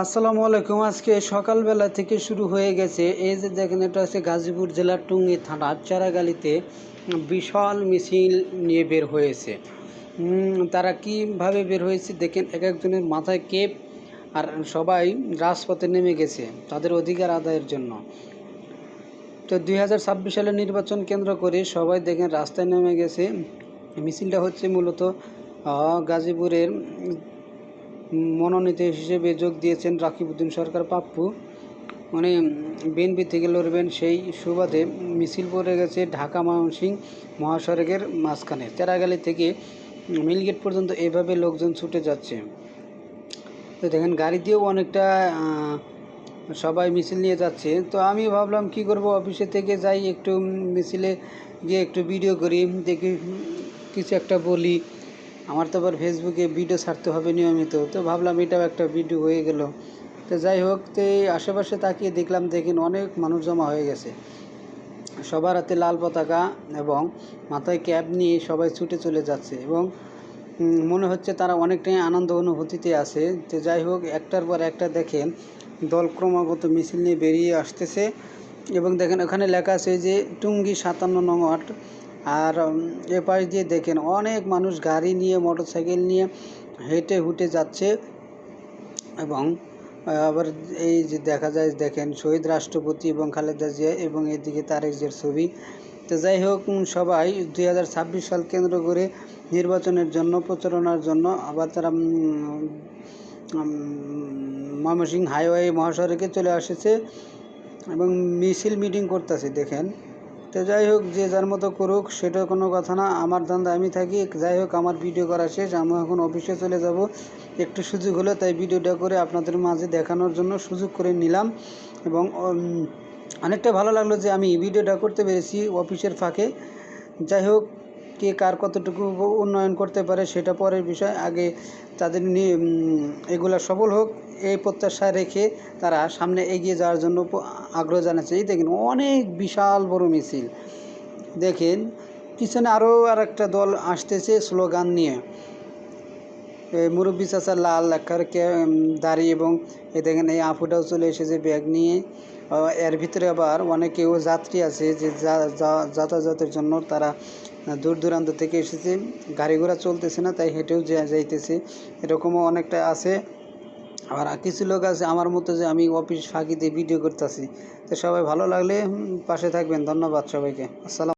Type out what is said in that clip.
আসসালামু আলাইকুম। আজকে সকালবেলা থেকে শুরু হয়ে গেছে। এই যে দেখেন, এটা হচ্ছে গাজীপুর জেলার টুঙ্গি থানার চারাগালিতে বিশাল মিছিল নিয়ে বের হয়েছে। তারা কীভাবে বের হয়েছে দেখেন, এক একজনের মাথায় কেপ আর সবাই রাজপথে নেমে গেছে তাদের অধিকার আদায়ের জন্য। তো দুই হাজার ছাব্বিশ সালের নির্বাচন কেন্দ্র করে সবাই দেখেন, রাস্তায় নেমে গেছে। মিছিলটা হচ্ছে মূলত গাজীপুরের মনোনীত হিসেবে যোগ দিয়েছেন রাকিবউদ্দিন সরকার, পাপ্পু। মানে বিএনপি থেকে লড়বেন সেই সুবাদে মিছিল পড়ে গেছে ঢাকা ময়মনসিংহ মহাসড়কের মাঝখানে। তেরাগালি থেকে মিলগেট পর্যন্ত এভাবে লোকজন ছুটে যাচ্ছে। তো দেখেন, গাড়ি দিয়েও অনেকটা সবাই মিছিল নিয়ে যাচ্ছে। তো আমি ভাবলাম, কি করব? অফিসে থেকে যাই, একটু মিছিলে গিয়ে একটু ভিডিও করি, দেখি কিছু একটা বলি। আমার তো আবার ফেসবুকে ভিডিও ছাড়তে হবে নিয়মিত। তো ভাবলাম এটাও একটা ভিডিও হয়ে গেল। তো যাই হোক, তো আশেপাশে তাকিয়ে দেখলাম, দেখেন অনেক মানুষ জমা হয়ে গেছে। সবার হাতে লাল পতাকা এবং মাথায় ক্যাব নিয়ে সবাই ছুটে চলে যাচ্ছে এবং মনে হচ্ছে তারা অনেকটাই আনন্দ অনুভূতিতে আছে। তো যাই হোক, একটার পর একটা দেখেন, দল ক্রমাগত মিছিল নিয়ে বেরিয়ে আসতেছে এবং দেখেন ওখানে লেখা আছে যে, টুঙ্গি সাতান্ন নং ওয়ার্ড আর এপাশ দিয়ে দেখেন অনেক মানুষ গাড়ি নিয়ে, মোটরসাইকেল নিয়ে হেঁটে হুটে যাচ্ছে এবং আবার এই যে দেখা যায়, দেখেন শহীদ রাষ্ট্রপতি এবং খালেদা জিয়া এবং এদিকে তারেক জিয়ার ছবি। তো যাই হোক সবাই দুই হাজার ছাব্বিশ সাল কেন্দ্র করে নির্বাচনের জন্য, প্রচারণার জন্য আবার তারা ময়মনসিংহ হাইওয়ে মহাসড়কে চলে আসেছে এবং মিছিল মিটিং করতেছে, দেখেন। তো যাই হোক, যে যার মতো করুক সেটা কোনো কথা না। আমার ধান্দা আমি থাকি। যাই হোক, আমার ভিডিও করা শেষ। আমি এখন অফিসে চলে যাব। একটু সুযোগ হলো, তাই ভিডিওটা করে আপনাদের মাঝে দেখানোর জন্য সুযোগ করে নিলাম। এবং অনেকটা ভালো লাগল যে আমি ভিডিওটা করতে পেরেছি অফিসের ফাঁকে। যাই হোক কে কার কতটুকু উন্নয়ন করতে পারে সেটা পরের বিষয়। আগে তাদের নিয়ে এগুলো সফল হোক, এই প্রত্যাশা রেখে তারা সামনে এগিয়ে যাওয়ার জন্য আগ্রহ জানাচ্ছে। এই দেখেন, অনেক বিশাল বড় মিছিল। দেখেন, পিছনে আরও আর একটা দল আসতেছে স্লোগান নিয়ে। মুরব্বী চাচা লাল লেখার দাড়ি এবং এ দেখেন এই আফুটাও চলে এসেছে ব্যাগ নিয়ে। এর ভিতরে আবার অনেকেও যাত্রী আছে যে যাতায়াতের জন্য তারা দূর দূরান্ত থেকে এসেছে। গাড়ি ঘোড়া চলতেছে না, তাই হেঁটেও যাইতেছে। এরকমও অনেকটা আছে। আবার কিছু লোক আছে আমার মতো যে আমি অফিস ফাঁকি দিয়ে ভিডিও করতেছি। তো সবাই ভালো লাগলে পাশে থাকবেন। ধন্যবাদ সবাইকে। আসসালাম